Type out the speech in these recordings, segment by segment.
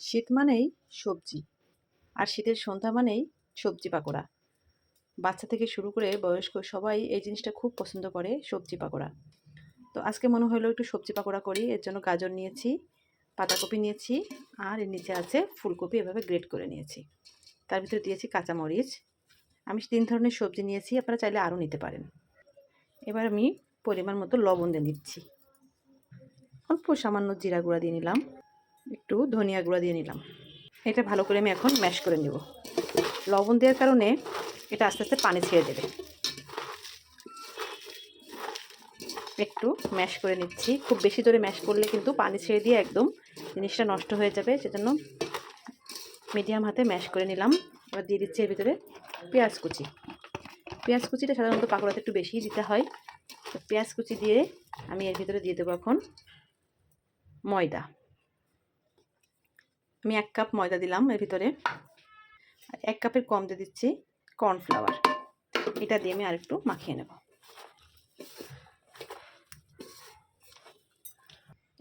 শীত মানেই সবজি, আর শীতের সন্ধ্যা মানেই সবজি পাকোড়া। বাচ্চা থেকে শুরু করে বয়স্ক সবাই এই জিনিসটা খুব পছন্দ করে, সবজি পাকোড়া। তো আজকে মনে হলো একটু সবজি পাকোড়া করি, এর জন্য গাজর নিয়েছি, পাতাকপি নিয়েছি, আর এর নিচে আছে ফুলকপি, এভাবে গ্রেট করে নিয়েছি। তার ভিতরে দিয়েছি কাঁচামরিচ। আমি তিন ধরনের সবজি নিয়েছি, আপনারা চাইলে আরও নিতে পারেন। এবার আমি পরিমাণ মতো লবণ দিয়ে দিচ্ছি। অল্প সামান্য জিরা গুঁড়া দিয়ে নিলাম। একটু ধনিয়া গুঁড়া দিয়ে নিলাম। এটা ভালো করে আমি এখন ম্যাশ করে নেব। লবণ দেওয়ার কারণে এটা আস্তে আস্তে পানি ছেড়ে দেবে। একটু ম্যাশ করে নিচ্ছি। খুব বেশি জোরে ম্যাশ করলে কিন্তু পানি ছেড়ে দিয়ে একদম জিনিসটা নষ্ট হয়ে যাবে। সেজন্য মিডিয়াম হাতে ম্যাশ করে নিলাম। এবার দিয়ে দিচ্ছি এর ভিতরে পেঁয়াজ কুচি। পেঁয়াজ কুচিটা সাধারণত পাকোড়াতে একটু বেশিই দিতে হয়। তো পেঁয়াজ কুচি দিয়ে আমি এর ভিতরে দিয়ে দেবো এখন ময়দা। আমি এক কাপ ময়দা দিলাম এর ভিতরে। আর এক কাপের কম দিয়ে দিচ্ছি কর্নফ্লাওয়ার। এটা দিয়ে আমি আরেকটু মাখিয়ে নেব।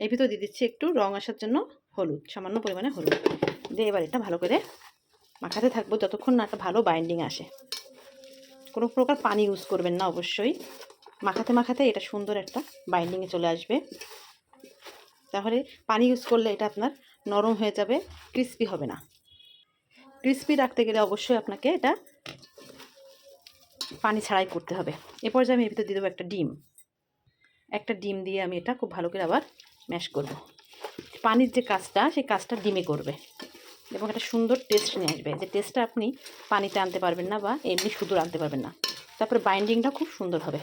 এর ভিতরে দিয়ে দিচ্ছি একটু রং আসার জন্য হলুদ, সামান্য পরিমাণে হলুদ। দিয়ে এবার এটা ভালো করে মাখাতে থাকব যতক্ষণ না একটা ভালো বাইন্ডিং আসে। কোনো প্রকার পানি ইউজ করবেন না অবশ্যই। মাখাতে মাখাতে এটা সুন্দর একটা বাইন্ডিংয়ে চলে আসবে। তাহলে পানি ইউজ করলে এটা আপনার নরম হয়ে যাবে ক্রিস্পি হবে না। ক্রিস্পি রাখতে গেলে অবশ্যই আপনাকে এটা পানি ছাড়াই করতে হবে। এরপর যে আমি এর ভিতরে দিয়ে দেবো একটা ডিম। একটা ডিম দিয়ে আমি এটা খুব ভালো করে আবার ম্যাশ করব। পানির যে কাজটা, সেই কাজটা ডিমে করবে এবং একটা সুন্দর টেস্ট নিয়ে আসবে। যে টেস্টটা আপনি পানিতে আনতে পারবেন না বা এমনি শুধু আনতে পারবেন না। তারপরে বাইন্ডিংটা খুব সুন্দর হবে।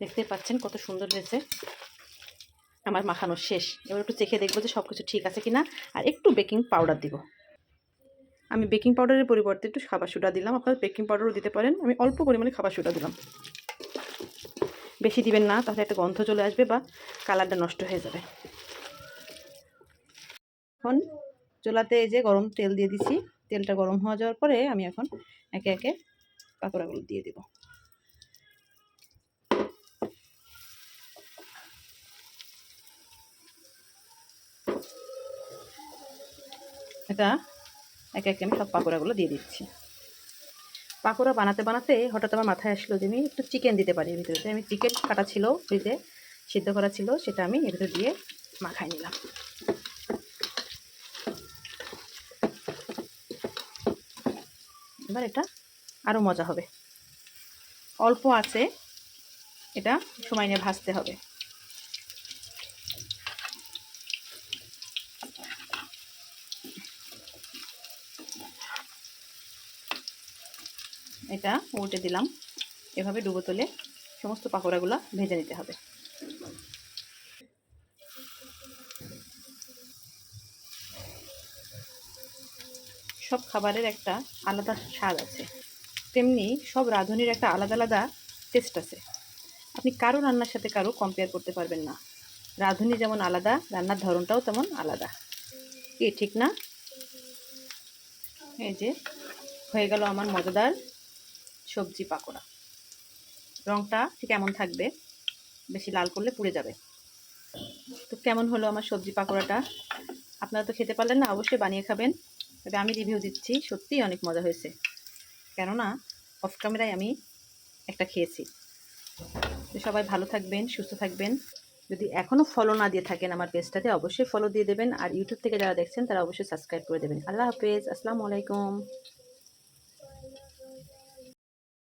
দেখতে পাচ্ছেন কত সুন্দর হয়েছে। আমার মাখানো শেষ। এবার একটু চেখে দেখব যে সব কিছু ঠিক আছে কিনা। আর একটু বেকিং পাউডার দিব। আমি বেকিং পাউডারের পরিবর্তে একটু খাবার সোডা দিলাম। আপনারা বেকিং পাউডারও দিতে পারেন। আমি অল্প পরিমাণে খাবার সোডা দিলাম। বেশি দিবেন না, তাহলে একটা গন্ধ চলে আসবে বা কালারটা নষ্ট হয়ে যাবে। এখন চুলাতে এই যে গরম তেল দিয়ে দিছি। তেলটা গরম হওয়া যাওয়ার পরে আমি এখন একে একে পাকোড়াগুলো দিয়ে দেবো। এটা একে একে আমি সব পাকোড়াগুলো দিয়ে দিচ্ছি। পাকোড়া বানাতে বানাতে হঠাৎ আমার মাথায় আসলো যে আমি একটু চিকেন দিতে পারি ভিতরে। আমি চিকেন কাটা ছিল ফ্রিজে সিদ্ধ করা ছিল, সেটা আমি এর ভিতরে দিয়ে মাখাই নিলাম। এবার এটা আরও মজা হবে। অল্প আছে, এটা সময় নিয়ে ভাজতে হবে। এটা উল্টে দিলাম। এভাবে ডুবো তুলে সমস্ত পাকোড়াগুলো ভেজে নিতে হবে। সব খাবারের একটা আলাদা স্বাদ আছে। তেমনি সব রাঁধুনির একটা আলাদা আলাদা টেস্ট আছে। আপনি কারও রান্নার সাথে কারও কম্পেয়ার করতে পারবেন না। রাঁধুনি যেমন আলাদা, রান্নার ধরনটাও তেমন আলাদা। কি, ঠিক না? এই যে, হয়ে গেল আমার মজাদার সবজি পাকোড়া। রঙটা ঠিক এমন থাকবে, বেশি লাল করলে পুড়ে যাবে। তো কেমন হলো আমার সবজি পাকোড়াটা? আপনারা তো খেতে পারলেন না, অবশ্যই বানিয়ে খাবেন। তবে আমি রিভিউ দিচ্ছি, সত্যিই অনেক মজা হয়েছে। কেননা অফ ক্যামেরায় আমি একটা খেয়েছি। তো সবাই ভালো থাকবেন, সুস্থ থাকবেন। যদি এখনও ফলো না দিয়ে থাকেন আমার পেজটাতে অবশ্যই ফলো দিয়ে দেবেন। আর ইউটিউব থেকে যারা দেখছেন, তারা অবশ্যই সাবস্ক্রাইব করে দেবেন। আল্লাহ হাফেজ, আসসালামু আলাইকুম।